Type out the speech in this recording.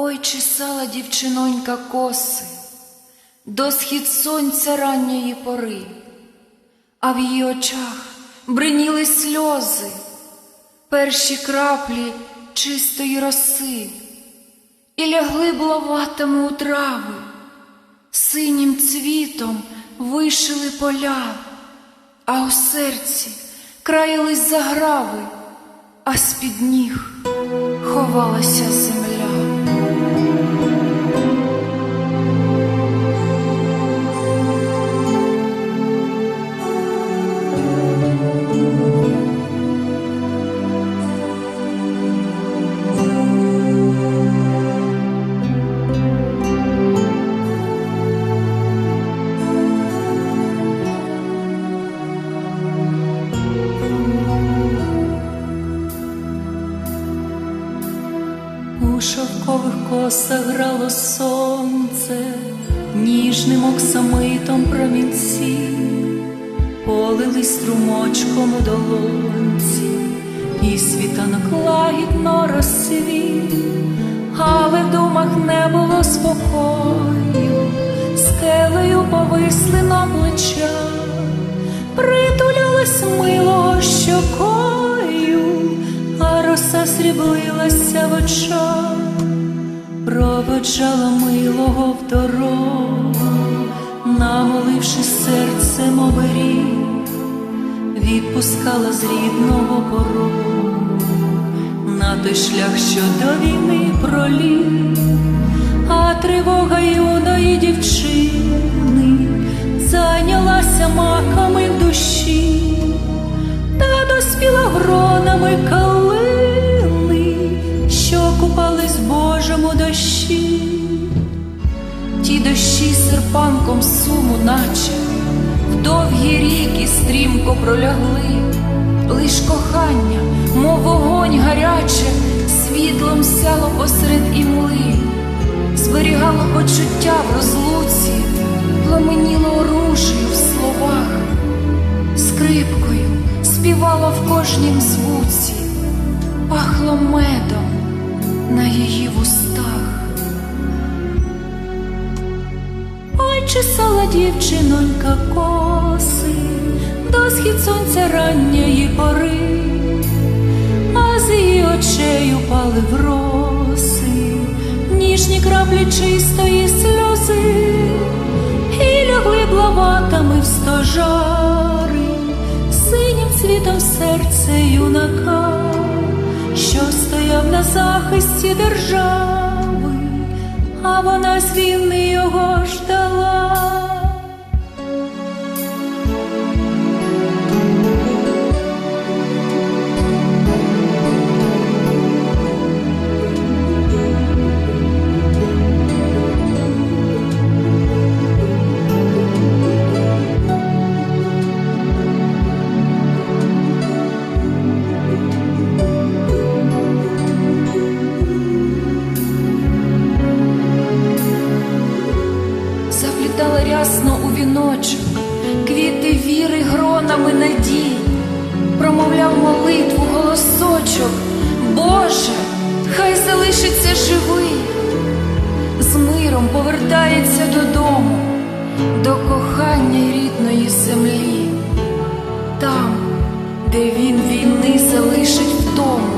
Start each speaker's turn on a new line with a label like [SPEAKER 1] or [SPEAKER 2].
[SPEAKER 1] Ой, чесала дівчинонька коси до схід сонця ранньої пори, а в її очах бриніли сльози, перші краплі чистої роси, і лягли блаватами у трави, синім цвітом вишили поля, а у серці краялись заграви, а з-під ніг ховалася земля.
[SPEAKER 2] Косах грало сонце, ніжним оксамитом промінці, полились струмочком у долонці, і світанок лагідно розсвіт, але в думах не було спокою, скелею повисли на плечах, притулялась милого щокою, а роса сріблилася в очах, проводжала милого в дорогу, намоливши серцем оберіг, відпускала з рідного порогу. На той шлях, що до війни проліг, а тривога юної дівчини зайнялася маками в душі. Та доспіла гронами
[SPEAKER 1] серпанком суму, наче в довгі ріки стрімко пролягли, лиш кохання, мов вогонь гаряче, світлом сяло посеред імли, зберігало почуття в розлуці, пламеніло оружею в словах, скрипкою співало в кожнім звуці, пахло медом на її вустах.
[SPEAKER 2] Чесала дівчинонька коси до схід сонця ранньої пори, а з її очей упали в роси, ніжні краплі чистої сльози, і лягли блаватами в стожари, синім цвітом серце юнака, що стояв на захисті держави а вона з війни його ждала.
[SPEAKER 1] Заплітала рясно у віночок, квіти віри гронами надій, промовляв молитву голосочок, Боже, хай залишиться живий, з миром повертається додому, до кохання рідної землі, там, де він війни залишить вдому,